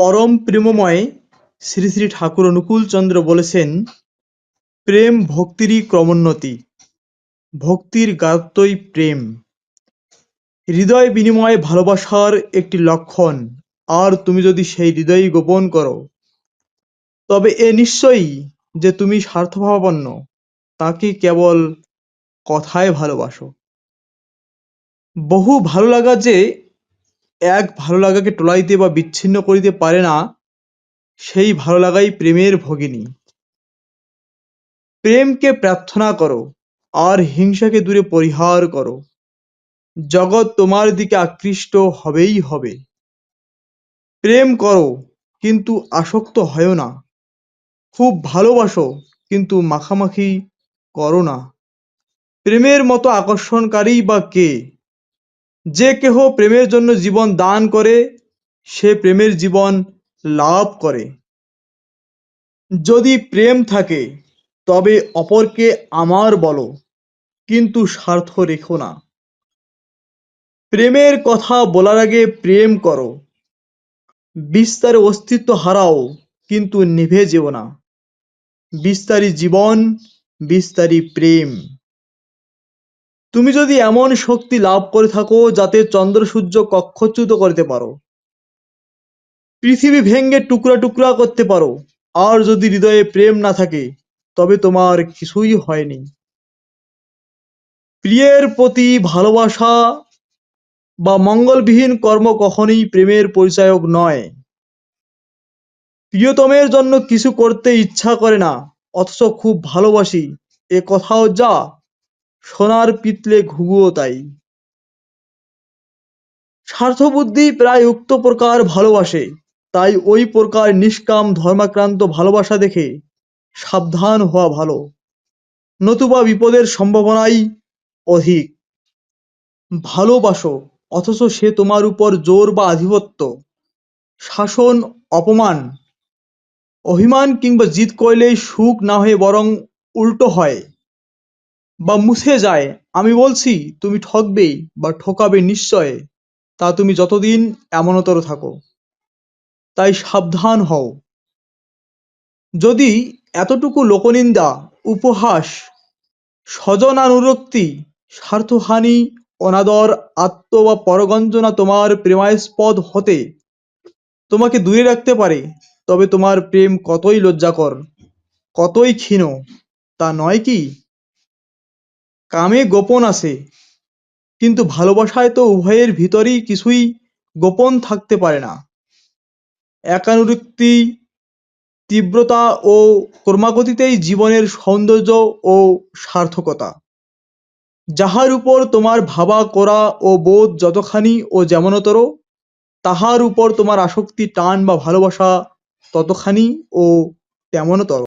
পরম প্রেমময় শ্রী শ্রী ঠাকুর অনুকূলচন্দ্র বলেছেন, প্রেম ভক্তিরই ক্রমোন্নতি, ভক্তির গায়ত্রই প্রেম। হৃদয় বিনিময় ভালোবাসার একটি লক্ষণ, আর তুমি যদি সেই হৃদয় গোপন করো, তবে এ নিশ্চয়ই যে তুমি স্বার্থভাবাপন্ন, তাকে কেবল কথায় ভালোবাসো। বহু ভালো লাগা যে এক ভালো লাগাকে টলাইতে বা বিচ্ছিন্ন করিতে পারে না, সেই ভালো লাগাই প্রেমের ভগিনী। প্রেমকে প্রার্থনা করো, আর হিংসাকে দূরে পরিহার করো। জগৎ তোমার দিকে আকৃষ্ট হবেই হবে। প্রেম করো, কিন্তু আসক্ত হয় না। খুব ভালোবাসো, কিন্তু মাখামাখি করো না। প্রেমের মতো আকর্ষণকারী বা কে? যে কেহ প্রেমের জন্য জীবন দান করে, সে প্রেমের জীবন লাভ করে। যদি প্রেম থাকে, তবে অপরকে আমার বলো, কিন্তু স্বার্থ রেখো না। প্রেমের কথা বলার আগে প্রেম করো। বিস্তারে অস্তিত্ব হারাও, কিন্তু নিভে যেও না। বিস্তারী জীবন, বিস্তারী প্রেম। তুমি যদি এমন শক্তি লাভ করে থাকো যাতে চন্দ্র সূর্য কক্ষচ্যুত করতে পারো। পৃথিবী ভেঙ্গে টুকরা টুকরা করতে পারো। আর যদি হৃদয়ে প্রেম না থাকে, তবে তোমার কিছুই হয়নি। প্রিয়ের প্রতি ভালোবাসা বা মঙ্গলবিহীন কর্ম কখনোই প্রেমের পরিচায়ক নয়। প্রিয়তমের জন্য কিছু করতে ইচ্ছা করে না, অথচ খুব ভালোবাসি। এ কথাও যা সোনার পিতলে ঘুঘুও তাই। স্বার্থবুদ্ধি প্রায় উক্ত প্রকার ভালোবাসে, তাই ওই প্রকার নিষ্কাম ধর্মাক্রান্ত ভালোবাসা দেখে সাবধান হওয়া ভালো, নতুবা বিপদের সম্ভাবনাই অধিক। ভালোবাসো, অথচ সে তোমার উপর জোর বা আধিপত্য, শাসন, অপমান, অভিমান কিংবা জিদ করলেই সুখ না হয়ে বরং উল্টো হয়। বা মুছে যায়। আমি বলছি, তুমি ঠকবে বা ঠকাবে নিশ্চয়, তা তুমি যতদিন এমনতর থাকো। তাই সাবধান হও। যদি এতটুকু লোকনিন্দা, উপহাস, স্বজনানুরক্তি, স্বার্থহানি, অনাদর, আত্ম বা পরগঞ্জনা তোমার প্রেমাস্পদ হতে তোমাকে দূরে রাখতে পারে, তবে তোমার প্রেম কতই লজ্জাকর, কতই ক্ষীণ, তা নয় কি? কামে গোপন আছে। কিন্তু ভালোবাসায় তো উভয়ের ভিতরেই কিছুই গোপন থাকতে পারে না। একানুরক্তি, তীব্রতা ও ক্রমাগতিতেই জীবনের সৌন্দর্য ও সার্থকতা। যাহার উপর তোমার ভাবা, করা ও বোধ যতখানি ও যেমনতর, তাহার উপর তোমার আসক্তি, টান বা ভালোবাসা ততখানি ও তেমনতর।